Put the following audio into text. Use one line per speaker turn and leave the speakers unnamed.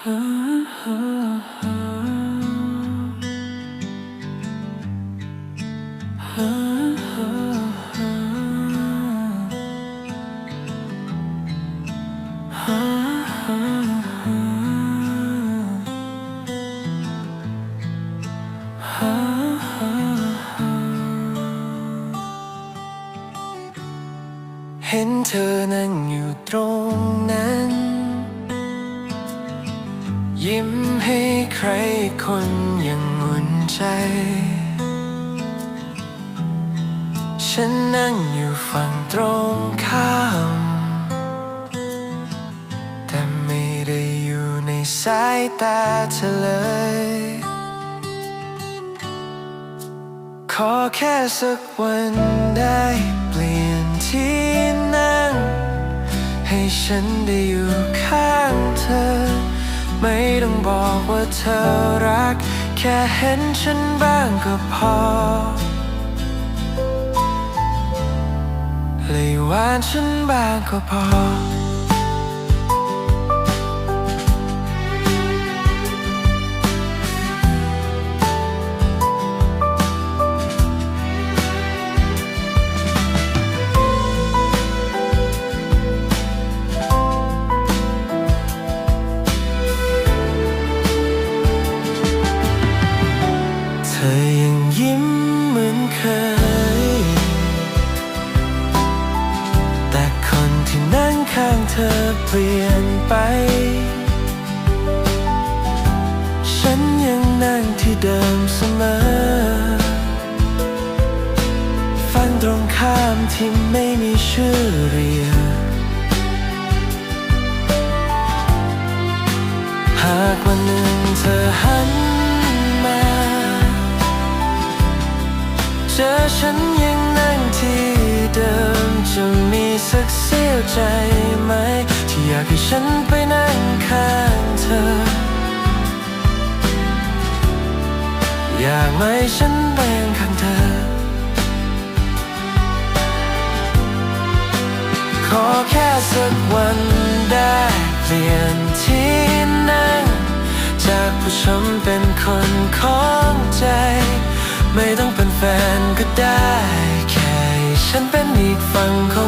เห็นเธอนั่งอยู่ตรงนั้น ยิ้มให้ใครคนย่างอุ่นใจ ฉันนั่งอยู่ฝั่งตรงข้าม แต่ไม่ได้อยู่ในสายตาเธอเลย ขอแค่สักวันได้เปลี่ยนที่นั่ง ให้ฉันได้อยู่ข้างเธอ ไม่ต้องบอกว่าเธอรัก แค่เห็นฉันบ้างก็พอ เลยหวานฉันบ้างก็พอ เปลี่ยนไป ฉันยังนั่งที่เดิมเสมอฟังตรงข้ามที่ไม่มีชื่อเรียกหากวันหนึ่งเธอหันมา เจอฉัน ให้ฉันไปนั่งข้างเธอ อยากไหมฉันไปข้างเธอ ขอแค่สักวันได้เปลี่ยนที่นั่ง จากผู้ชมเป็นคนของใจ ไม่ต้องเป็นแฟนก็ได้ แค่ฉันเป็นอีกฝั่งของ